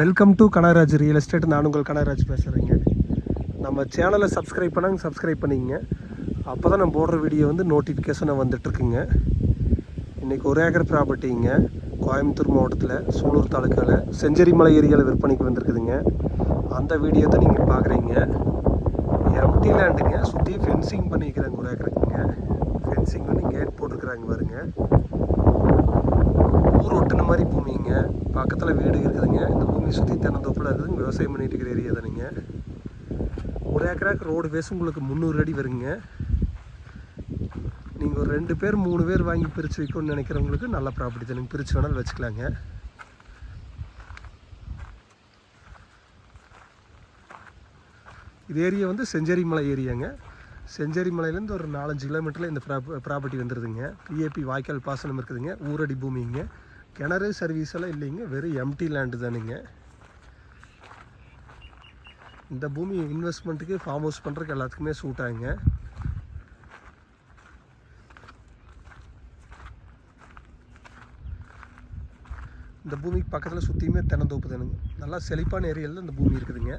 Welcome to Kanagaraj real estate நான் உங்கள் கனகராஜ் பேசுகிறேங்க நம்ம சேனலை சப்ஸ்கிரைப் பண்ணாங்க சப்ஸ்கிரைப் பண்ணிங்க. அப்போ தான் நம்ம போடுற வீடியோ வந்து நோட்டிஃபிகேஷனாக வந்துட்டுருக்குங்க. இன்றைக்கி ஒரு ஏக்கர் ப்ராப்பர்ட்டிங்க கோயம்புத்தூர் மாவட்டத்தில் சூலூர் தாலுக்காவில் செஞ்சேரிமலை ஏரியாவில் விற்பனைக்கு வந்திருக்குதுங்க. அந்த வீடியோ தான் நீங்கள் பார்க்குறீங்க எம்டி லேண்டுங்க சுற்றி ஃபென்சிங் பண்ணிக்கிறாங்க ஒரு ஏக்கருக்குங்க ஃபென்சிங் பண்ணி கேட் போட்டிருக்கிறாங்க பாருங்கள் மாதிரி பூமிங்க பக்கத்தில் வீடு இருக்குதுங்க. இந்த பூமி சுற்றி தென்னந்தோப்பில் இருக்குதுங்க விவசாயம் பண்ணிட்டு இருக்கிற ஏரியா தானுங்க ஒரு ஏக்கராக்கு ரோடு பேஸ் உங்களுக்கு முந்நூறு அடி வருங்க. நீங்கள் ஒரு ரெண்டு பேர் மூணு பேர் வாங்கி பிரித்து வைக்கணும்னு நினைக்கிறவங்களுக்கு நல்ல ப்ராப்பர்ட்டி தானுங்க. பிரித்து வேணாலும் வச்சுக்கலாங்க. இது ஏரியா வந்து செஞ்சேரி மலை ஏரியாங்க. செஞ்சேரி மலையிலேருந்து ஒரு நாலஞ்சு கிலோமீட்டரில் இந்த ப்ராப் ப்ராப்பர்ட்டி வந்துடுதுங்க பிஏபி வாய்க்கால் பாசனம் இருக்குதுங்க. ஊரடி பூமிங்க. கிணறு சர்வீஸ் எல்லாம் இல்லைங்க. வெறும் எம்டி லேண்டு தானுங்க. இந்த பூமி இன்வெஸ்ட்மெண்ட்டுக்கு ஃபார்ம் ஹவுஸ் பண்ணுறதுக்கு எல்லாத்துக்குமே சூட் ஆகுங்க. இந்த பூமிக்கு பக்கத்தில் சுற்றியுமே தென்னந்தோப்பு தானுங்க. நல்லா செழிப்பான ஏரியாவில் இந்த பூமி இருக்குதுங்க.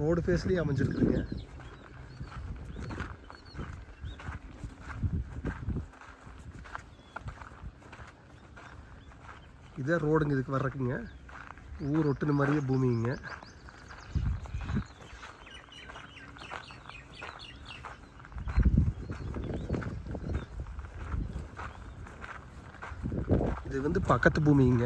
ரோடு ஃபேஸ்லேயே அமைஞ்சிருக்குதுங்க. இதான் ரோடுங்க இதுக்கு வர்றதுக்குங்க ஊர் ஒட்டுன மாதிரியே பூமிங்க. இது வந்து பக்கத்து பூமிங்க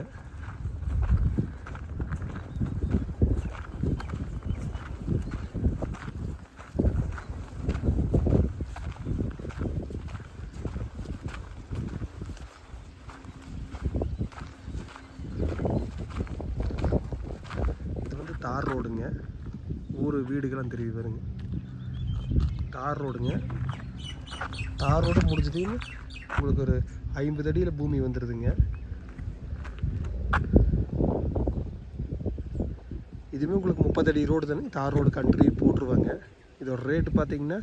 இது வந்து தார் ரோடுங்க. ஊர் வீடுகள்லாம் திரும்பி வருங்க தார் ரோடுங்க. தார் ரோடு முடிஞ்சதையும் உங்களுக்கு ஒரு ஐம்பது அடியில் பூமி வந்துடுதுங்க இதுவுமே உங்களுக்கு முப்பது அடி ரோடு தானே? தார் ரோடு கண்ட்ரி போட்டுருவாங்க. இதோட ரேட்டு பார்த்தீங்கன்னா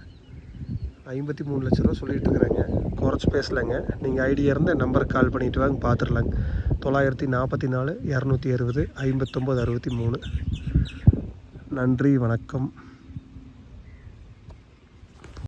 ஐம்பத்தி மூணு லட்ச ரூபா சொல்லிகிட்டு இருக்கிறாங்க குறைச்சி பேசலைங்க. நீங்கள் ஐடியா இருந்தால் நம்பருக்கு கால் பண்ணிட்டு வாங்க பார்த்துடலாங்க தொள்ளாயிரத்தி நாற்பத்தி நாலு இரநூத்தி அறுபது ஐம்பத்தொம்போது அறுபத்தி மூணு. நன்றி வணக்கம்.